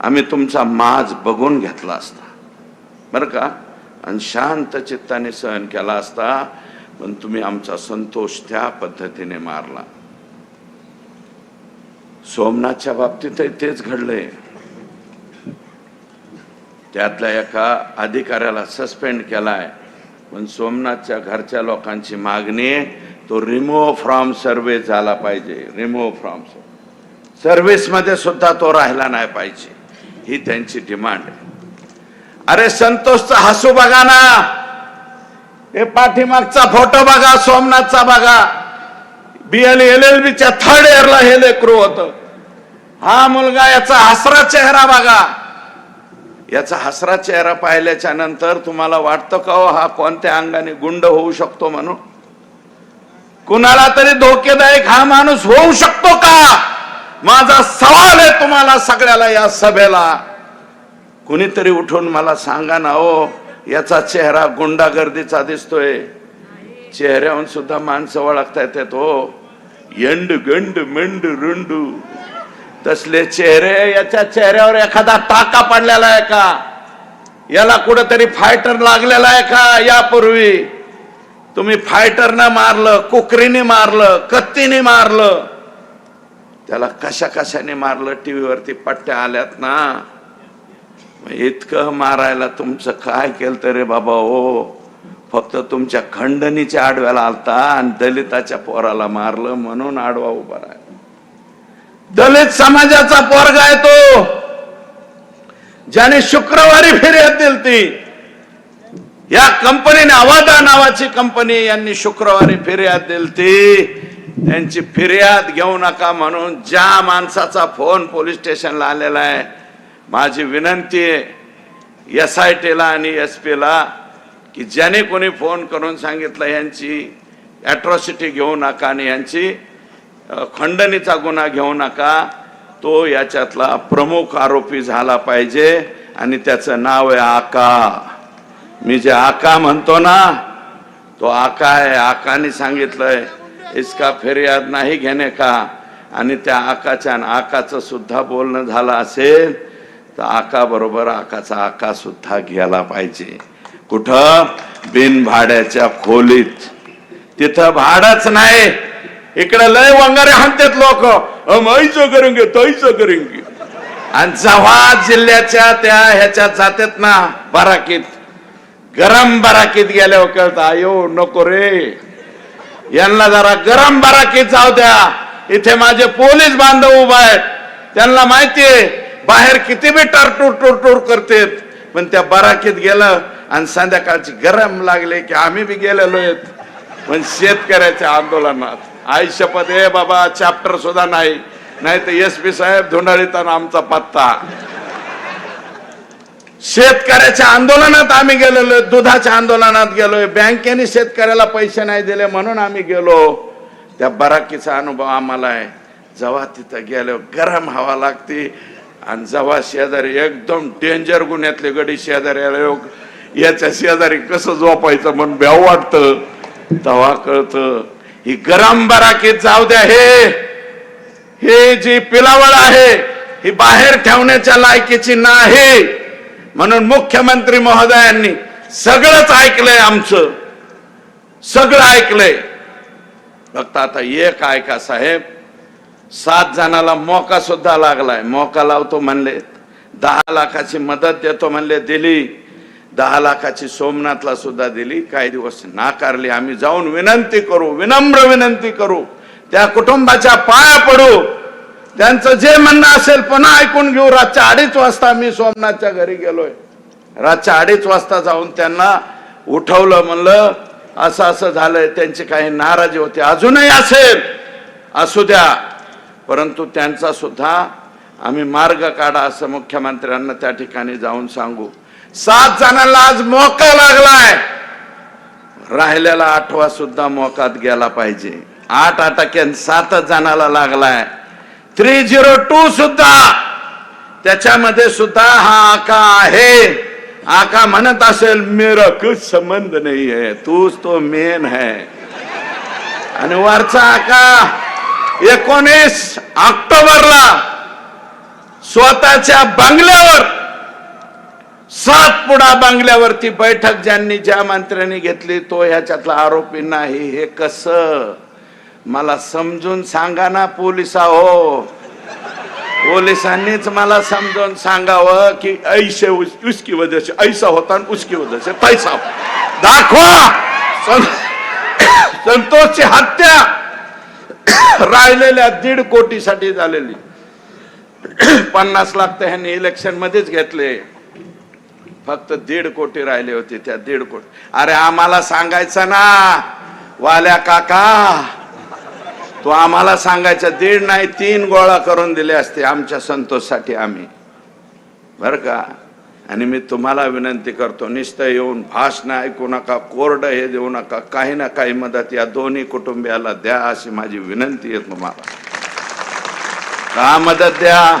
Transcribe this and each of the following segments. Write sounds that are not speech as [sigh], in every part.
आम्ही तुमचा माज बघून घेतला असता. बरं का? आणि शांत चित्ताने सहन केला असता पण तुम्ही आमचा संतोष त्या पद्धतीने मारला. सोमनाथच्या बाबतीतही तेच घडलंय. त्यातल्या एका अधिकाऱ्याला सस्पेंड केलाय पण सोमनाथच्या घरच्या लोकांची मागणी तो रिमूव्ह फ्रॉम सर्व्हिस झाला पाहिजे. रिमूव्ह फ्रॉम सर्व्हिसमध्ये सुद्धा तो राहिला नाही पाहिजे. ही त्यांची डिमांड आहे. अरे संतोषचा हसू बघा ना. हे पाठीमागचा फोटो बघा सोमनाथचा बघा. बी एल एल बीच्या थर्ड इयरला हे लेकरू होत. हा मुलगा याचा हसरा चेहरा बघा. याचा हसरा चेहरा पाहिल्याच्या नंतर तुम्हाला वाटतं का हो हा कोणत्या अंगाने गुंड होऊ शकतो म्हणून? कुणाला तरी धोकेदायक हा माणूस होऊ शकतो का? माझा सवाल आहे तुम्हाला सगळ्याला या सभेला. कुणीतरी उठून मला सांगा ना हो याचा चेहरा गुंडागर्दीचा दिसतोय. चेहऱ्याहून सुद्धा माणसं ओळखता येतात हो. यंड गंड मेंड रुंडू. तसले चेहरे याच्या चेहऱ्यावर एखादा टाका पडलेला आहे का? याला कुठंतरी फायटर लागलेला आहे का यापूर्वी? तुम्ही फायटरनं मारलं कुकरीने मारलं कत्तीने मारलं. त्याला कशा कशाने मारलं? टीव्हीवरती पट्ट्या आल्यात ना. इतकं मारायला तुमचं काय केलं तर रे बाबा हो? फक्त तुमच्या खंडणीच्या आडव्याला आलता आणि दलिताच्या पोराला मारलं म्हणून आडवा उभा राहिला. दलित समाजाचा पोरगा आहे तो. ज्याने शुक्रवारी फिर्याद दिली ती. या कंपनीने अवादा नावाची कंपनी यांनी शुक्रवारी फिर्याद दिली ती. त्यांची फिर्याद घेऊ नका म्हणून ज्या माणसाचा फोन पोलीस स्टेशनला आलेला आहे माझी विनंती आहे एस आय टीला आणि एस पीला की ज्याने कोणी फोन करून सांगितलं यांची ॲट्रॉसिटी घेऊ नका आणि यांची खंडणीचा गुन्हा घेऊ नका. तो याच्यातला प्रमुख आरोपी झाला पाहिजे आणि त्याचं नाव आहे आका. मी जे आका म्हणतो ना तो आका आहे. आकाने सांगितलंय इसका फिर्याद नाही घेणे का? आणि त्या आकाच्या आणि आकाचं सुद्धा बोलणं झालं असेल तर आकाबरोबर आकाचा आका सुद्धा घ्यायला पाहिजे. कुठं? बिन भाड्याच्या खोलीत. तिथं भाडच नाही. इकडे लय वंगारे हाणतात लोक. मैचं करेंगे तैचं करेंगे आणि जव्हा जिल्ह्याच्या त्या ह्याच्यात जातात ना बराकीत गरम बराकीत गेल्यावर कळत आयो नको रे. यांना जरा गरम बराकीत जाऊ द्या. इथे माझे पोलीस बांधव उभा आहेत. त्यांना माहितीये बाहेर किती बी टरटूर टूर करतेत. पण त्या बराकीत गेलं आणि संध्याकाळची गरम लागले की आम्ही बी गेलेलो आहेत. पण शेतकऱ्याच्या आंदोलनात. आई शपथ आहे बाबा चॅप्टर सुद्धा नाही. नाही तर एस पी साहेब धुंडाळीताना आमचा पत्ता. शेतकऱ्याच्या आंदोलनात आम्ही गेलेलो दुधाच्या आंदोलनात गेलोय. बँकेने शेतकऱ्याला पैसे नाही दिले म्हणून आम्ही गेलो. त्या बराकीचा अनुभव आम्हाला आहे. जेव्हा तिथं गेलो गरम हवा लागते आणि जेव्हा शेजारी एकदम डेंजर गुन्ह्यातले गडी शेजारी आले, याच्या शेजारी कसं झोपायचं? म्हणून ब्याव वाटतं. तेव्हा कळतं ही गरम बराकीत जाऊ द्या हे हे जी पिलावळ आहे ही बाहेर ठेवण्याच्या लायकीची नाही. म्हणून मुख्यमंत्री महोदयांनी सगळंच ऐकलंय आमचं. सगळं ऐकलंय. फक्त आता एक ऐका साहेब. सात जणाला मोका सुद्धा लागलाय. मोका लावतो म्हणले. दहा लाखाची मदत देतो म्हणले दिली. दहा लाखाची सोमनाथला सुद्धा दिली. काही दिवस नाकारली. आम्ही जाऊन विनंती करू विनम्र विनंती करू. त्या कुटुंबाच्या पाया पडू. त्यांचं जे म्हणणं असेल पुन्हा ऐकून घेऊ. रातच्या अडीच वाजता मी सोमनाथच्या घरी गेलोय. रातच्या अडीच वाजता जाऊन त्यांना उठवलं म्हणलं असं असं झालंय त्यांची काही नाराजी होती. अजूनही असेल असू द्या. परंतु त्यांचा सुद्धा आम्ही मार्ग काढा असं मुख्यमंत्र्यांना त्या ठिकाणी जाऊन सांगू. सात जणांना आज मोका लागलाय. राहिलेला आठवा सुद्धा मोकात गेला पाहिजे. आठ अटक्यान सातच जणाला लागलाय. थ्री झिरो टू सुद्धा. त्याच्यामध्ये सुद्धा हा आका आहे. आका म्हणत असेल मेरा कुछ संबंध नाही है तूच तो मेन है. आणि वरचा आका एकोणीस ऑक्टोबरला स्वतःच्या बंगल्यावर सातपुडा बंगल्यावरती बैठक ज्यांनी ज्या मंत्र्यांनी घेतली तो ह्याच्यातला आरोपी नाही. हे कस? मला समजून सांगा ना पोलिसा हो पोलिसांनीच मला समजून सांगावं की ऐसे उसकी वजह से ऐसा होता आणि उसकी वजह से. पैसा. दाखवा. संतोषची हत्या. राहिलेल्या दीड कोटीसाठी झालेली. पन्नास लाख तर ह्यांनी इलेक्शन मध्येच घेतले. फक्त दीड कोटी राहिले होते त्या दीड कोटी. अरे आम्हाला सांगायचं ना वाल्या काका तो आम्हाला सांगायचा दीड नाही तीन गोळा करून दिले असते आमच्या संतोषसाठी आम्ही. बर का? आणि मी तुम्हाला विनंती करतो नुसतं येऊन भाषण ऐकू नका कोरड हे देऊ नका काही ना काही मदत या दोन्ही कुटुंबियाला द्या अशी माझी विनंती आहे तुम्हाला. का मदत द्या.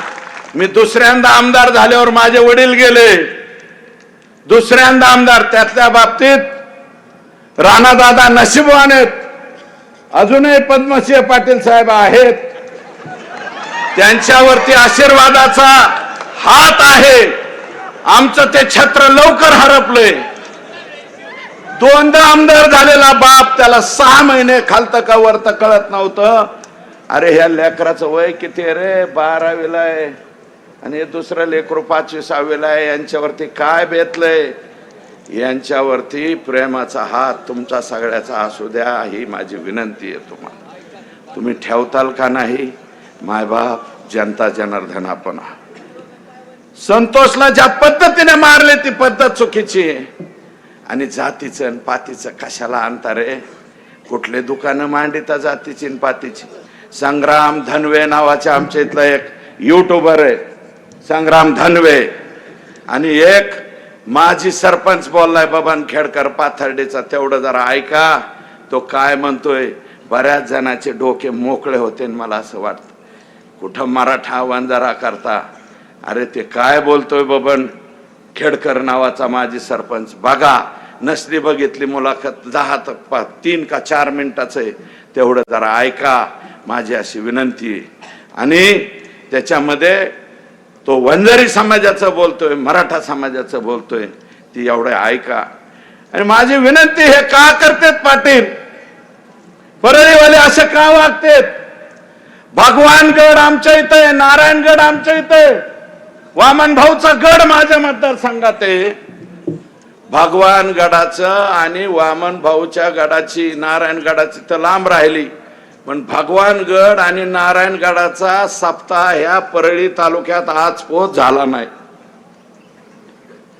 मी दुसऱ्यांदा आमदार झाल्यावर माझे वडील गेले. दुसऱ्यांदा आमदार त्यातल्या बाबतीत राणादादा नशीबवान आहेत. अजूनही पद्मसिंह पाटील साहेब आहेत. त्यांच्यावरती आशीर्वादाचा हात आहे. आमचं ते छत्र लवकर हरपलंय. दोनदा आमदार झालेला बाप त्याला सहा महिने खालतं का वरतं कळत नव्हतं. अरे ह्या लेकराचं वय किती रे? बारावीला आहे. आणि दुसरं लेकरू पाचवी सहावीला आहे. यांच्यावरती काय बेतलंय? यांच्यावरती प्रेमाचा हात तुमचा सगळ्याचा असू द्या ही माझी विनंती आहे तुम्हाला. तुम्ही ठेवताल का नाही? मायबाप जनता जनार्दन आपण संतोषला ज्या पद्धतीने मारले ती पद्धत चुकीची आहे. आणि जातीचं आणि पातीचं कशाला आणता रे कुठले दुकानं मांडिता जातीची आणि पातीची? संग्राम धनवे नावाच्या आमच्या इथला एक युट्यूबर आहे. संग्राम धनवे. आणि एक माझी सरपंच बोललाय बबन खेडकर पाथर्डीचा तेवढं जरा ऐका. तो काय म्हणतोय बऱ्याच जणांचे डोके मोकळे होते मला असं वाटतं. कुठं मराठा वंजारा करता? अरे ते काय बोलतोय बबन? खेडकर नावाचा माजी सरपंच. बघा नसली बघितली मुलाखत दहा तर पा- तीन का चार मिनिटाचं आहे. तेवढं जरा ऐका. माझी अशी विनंती आहे. आणि त्याच्यामध्ये तो वंजारी समाजाचं बोलतोय मराठा समाजाचं बोलतोय ती एवढं ऐका. आणि माझी विनंती हे का करतेत पाटील? परळीवाले असे का वागतेत? भगवानगड आमच्या इथं आहे नारायणगड आमच्या इथं आहे. वामन भाऊचा गड माझ्या मतदारसंघात आहे. भगवान गडाचं आणि वामन भाऊच्या गडाची नारायण गडाची तर लांब राहिली. पण भगवानगड आणि नारायणगडाचा सप्ताह ह्या परळी तालुक्यात आज पोच झाला नाही.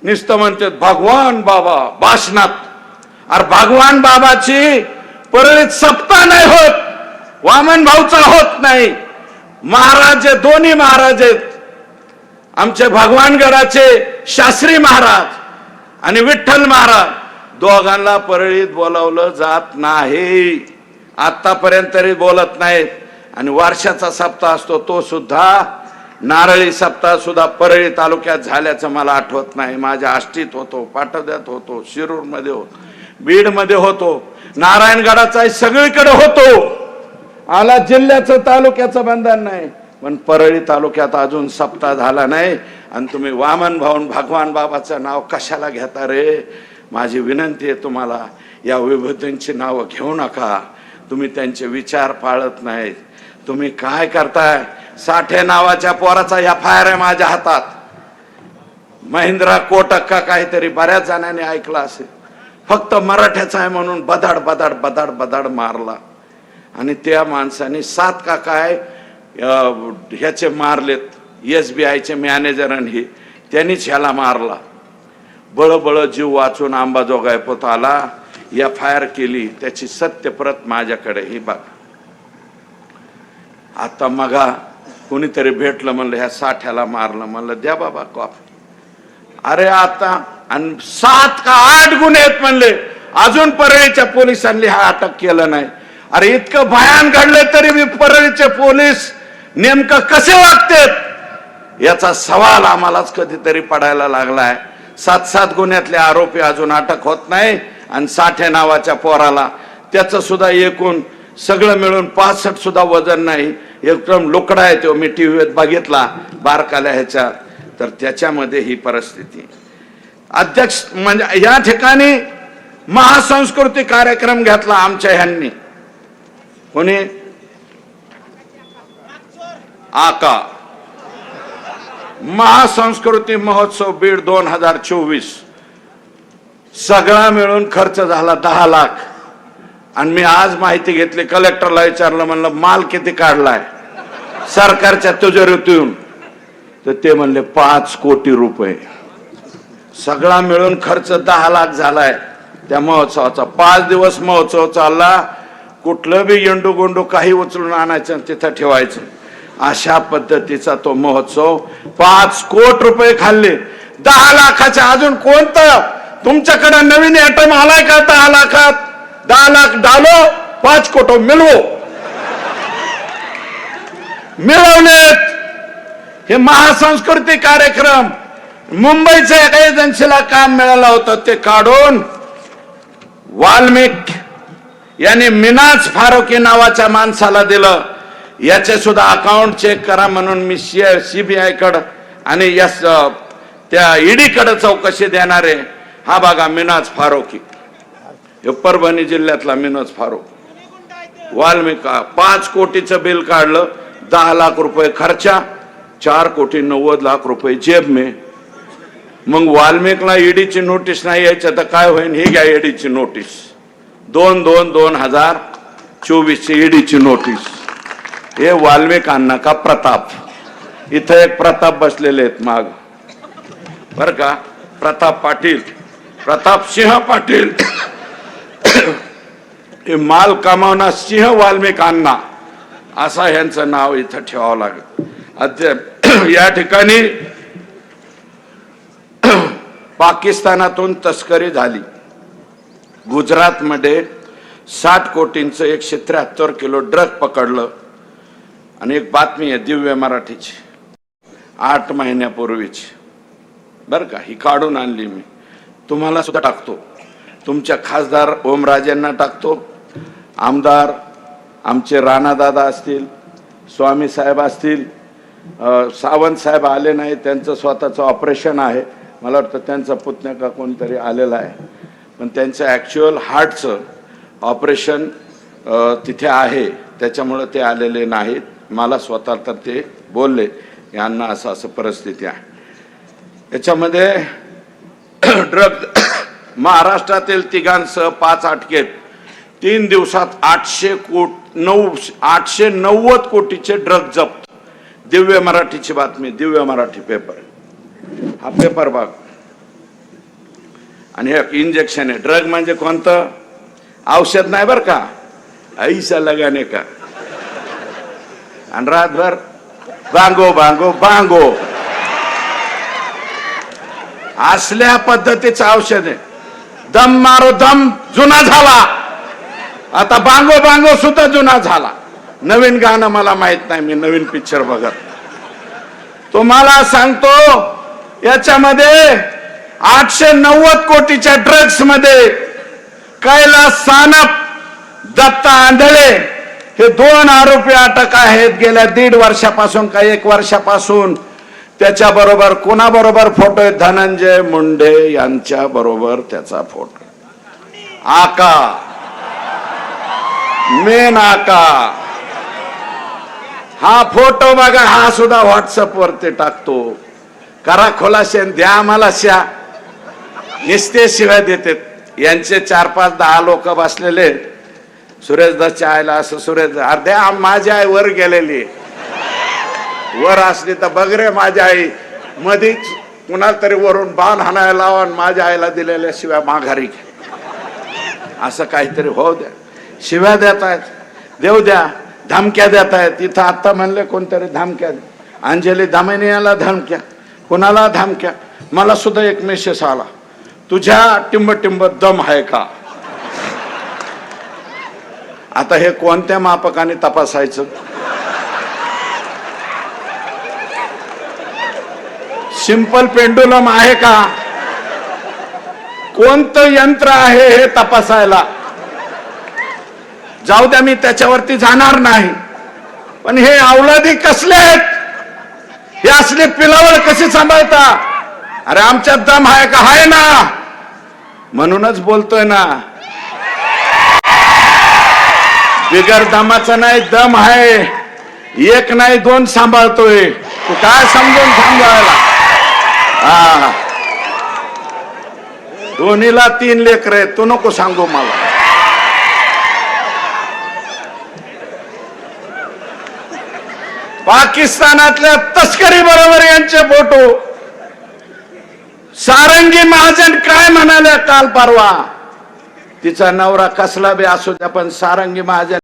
नुसतं म्हणतात भगवान बाबा भाषणात अरे भगवान बाबाची परळीत सप्ताह नाही होत वामन भाऊचा होत नाही. महाराज दोन्ही महाराज आहेत. आमचे भगवानगडाचे शास्त्री महाराज आणि विठ्ठल महाराज दोघांना परळीत बोलावलं जात नाही. आतापर्यंत तरी बोलत नाहीत. आणि वर्षाचा सप्ताह असतो तो सुद्धा नारळी सप्ताह सुद्धा परळी तालुक्यात झाल्याचं मला आठवत नाही. माझ्या आष्टीत होतो पाटोद्यात होतो शिरूरमध्ये होतो बीडमध्ये होतो नारायणगडाचा सगळीकडे होतो. आला जिल्ह्याचं तालुक्याचं बंधन नाही. पण परळी तालुक्यात अजून सप्ताह झाला नाही. आणि तुम्ही वामन भाऊन भगवान बाबाचं नाव कशाला घेता रे? माझी विनंती आहे तुम्हाला या विभूतींची नावं घेऊ नका. तुम्ही त्यांचे विचार पाळत नाहीत तुम्ही काय करताय? साठे नावाच्या पोराचा या फायर आहे माझ्या हातात. महिंद्रा कोटक का काहीतरी बऱ्याच जणांनी ऐकलं असेल. फक्त मराठ्याचा आहे म्हणून बदाड बदाड बदाड बदाड मारला. आणि त्या माणसाने सात का काय ह्याचे मारलेत. एस बी आयचे मॅनेजर आणि हे. त्यांनीच ह्याला मारला. बळबळ जीव वाचून आंबाजोगाई पोत आला. एफ आय आर केली त्याची सत्य प्रत माझ्याकडे. ही बघ. आता मगा कुणीतरी भेटलं म्हणलं ह्या साठ्याला मारलं म्हणलं द्या बाबा कॉफी. अरे आता आणि सात का आठ गुन्हे आहेत म्हणले. अजून परळीच्या पोलिसांनी हा अटक केलं नाही. अरे इतकं भयान घडलं तरी मी परळीचे पोलीस नेमकं कसे वागतेत? याचा सवाल आम्हालाच कधीतरी पडायला लागलाय. सात सात गुन्ह्यातले आरोपी अजून अटक होत नाही. आणि साठे नावाच्या पोराला. त्याचं सुद्धा एकूण सगळं मिळून पासष्ट सुद्धा वजन नाही. एकदम लोकडा आहे तो. मी टी व्हीत बघितला बारकाल्या ह्याच्या तर त्याच्यामध्ये ही परिस्थिती. अध्यक्ष म्हणजे या ठिकाणी महासंस्कृती कार्यक्रम घेतला आमच्या ह्यांनी. कोणी? आका. महासंस्कृती महोत्सव बीड दोन हजार चोवीस. सगळा मिळून खर्च झाला दहा लाख. आणि मी आज माहिती घेतली कलेक्टरला विचारलं म्हणलं माल किती काढलाय? सरकारच्या तिजोरीतून. तर ते म्हणले पाच कोटी रुपये. सगळा मिळून खर्च दहा लाख झालाय. त्या महोत्सवाचा पाच दिवस महोत्सव चालला. कुठलं बी येंडू गोंडू काही उचलून आणायचं तिथं ठेवायचं. अशा पद्धतीचा तो महोत्सव पाच कोट रुपये खाल्ले. दहा लाखाच्या अजून कोणतं? तुमच्याकडे नवीन ऍटम आलाय का? दहा लाखात. दहा लाख डालो पाच कोट मिळवो. मिळवलेत. हे महासंस्कृती कार्यक्रम. मुंबईच्या एका एजन्सीला काम मिळालं होतं ते काढून वाल्मिक यांनी मिनाज फारुकी नावाच्या माणसाला दिलं. याचे सुद्धा अकाउंट चेक करा म्हणून मी सी सीबीआयकडे आणि यस त्या ईडी कडे चौकशी देणारे. हा बघा मिनाज फारुकी हे परभणी जिल्ह्यातला मिनाज फारुक वाल्मिका पाच कोटीचं बिल काढलं दहा लाख रुपये खर्चा चार कोटी नव्वद लाख रुपये जेब मे. मग वाल्मिकला ईडीची नोटीस नाही यायचं तर काय होईल ही घ्या ईडीची नोटीस. दोन दोन दोन हजार चोवीसची ईडीची नोटीस. हे वाल्मिकांना का प्रताप? इथं एक प्रताप बसलेले आहेत माग. बरं का? प्रताप पाटील. प्रतापसिंह पाटील। [coughs] हे माल कमावणार सिंह वाल्मिकांना असा ह्यांचं नाव इथं ठेवावं लागेल. [coughs] या ठिकाणी [coughs] पाकिस्तानातून तस्करी झाली. गुजरातमध्ये साठ कोटींचं एकशे त्र्याहत्तर किलो ड्रग पकडलं. आणि एक बातमी आहे दिव्य मराठीची. आठ महिन्यापूर्वीची. बरं का? ही काढून आणली मी. तुम्हाला सुद्धा टाकतो. तुमच्या खासदार ओमराजेंना टाकतो. आमदार आमचे राणादादा असतील स्वामी साहेब असतील सावंत साहेब आले नाही त्यांचं स्वतःचं ऑपरेशन आहे. मला वाटतं त्यांचा पुतण्या का कोणतरी आलेला आहे. पण त्यांचं ॲक्च्युअल हार्टचं ऑपरेशन तिथे आहे. त्याच्यामुळं ते आलेले नाहीत. मला स्वतः तर ते बोलले यांना असं असं परिस्थिती आहे. याच्यामध्ये ड्रग महाराष्ट्रातील तिघांसह पाच अटकेत. तीन दिवसात आठशे कोट नऊ आठशे नव्वद कोटीचे ड्रग जप्त. दिव्य मराठीची बातमी दिव्य मराठी पेपर. हा पेपर बघ. आणि हे इंजेक्शन आहे. ड्रग म्हणजे कोणतं? औषध नाही बरं का? ऐसा लगाने का? आणि रातभर बांगो बांगो बांगो असल्या पद्धतीचं औषध आहे. दम मारो दम जुना झाला. आता बांगो बांगो सुद्धा जुना झाला. नवीन गाणं मला माहीत नाही मी नवीन पिक्चर बघत तुम्हाला सांगतो याच्यामध्ये आठशे नव्वद कोटीच्या ड्रग्समध्ये कैलास सानप दत्ता आंधळे हे दोन आरोपी अटक आहेत. गेल्या दीड वर्षापासून का एक वर्षापासून त्याच्या बरोबर कोणाबरोबर फोटो आहे धनंजय मुंडे यांच्या बरोबर त्याचा फोटो आका. मेन आका. हा फोटो बघा हा सुद्धा व्हॉट्सअप वरती टाकतो. करा खोलाशे द्या आम्हाला श्या. निस्ते शिवाय देते यांचे चार पाच दहा लोक बसलेले सुरेश दसच्या आईला असं सुरेश अर्ध्या माझी आई वर गेलेली आहे. वर असली तर बघ रे माझी आई. मधीच कुणाला तरी वरून बाण हाणायला लावा आणि माझ्या आईला दिलेल्या शिव्या माघारी घ्या असं काहीतरी हो द्या. शिव्या देत आहेत. देव द्या. धमक्या देत आहेत. इथं आत्ता म्हणले कोणतरी धमक्या द्या. अंजली दामिनीला धमक्या. कुणाला धमक्या? मला सुद्धा एक मेसेज आला. तुझ्या टिंब टिंब दम आहे का? आता हे कोणत्या मापकाने तपासायचं? सिंपल पेंडुलम आहे का? कोणतं यंत्र आहे हे तपासायला? जाऊ द्या मी त्याच्यावरती जाणार नाही. पण हे अवलादी कसले आहेत? हे असले पिलावळ कसे सांभाळता? अरे आमच्यात दम आहे का? आहे ना. म्हणूनच बोलतोय ना. बिगर दमाचा नाही दम आहे. एक नाही दोन सांभाळतोय. तू काय समजून सांभाळायला हा. धोनीला तीन लेकर आहेत. तू नको सांगू मला. पाकिस्तानातल्या तस्करी बरोबर यांचे फोटो. सारंगी महाजन काय म्हणाल्या काल परवा? तिचा नवरा कसला बी असू द्या पण सारंगी महाजन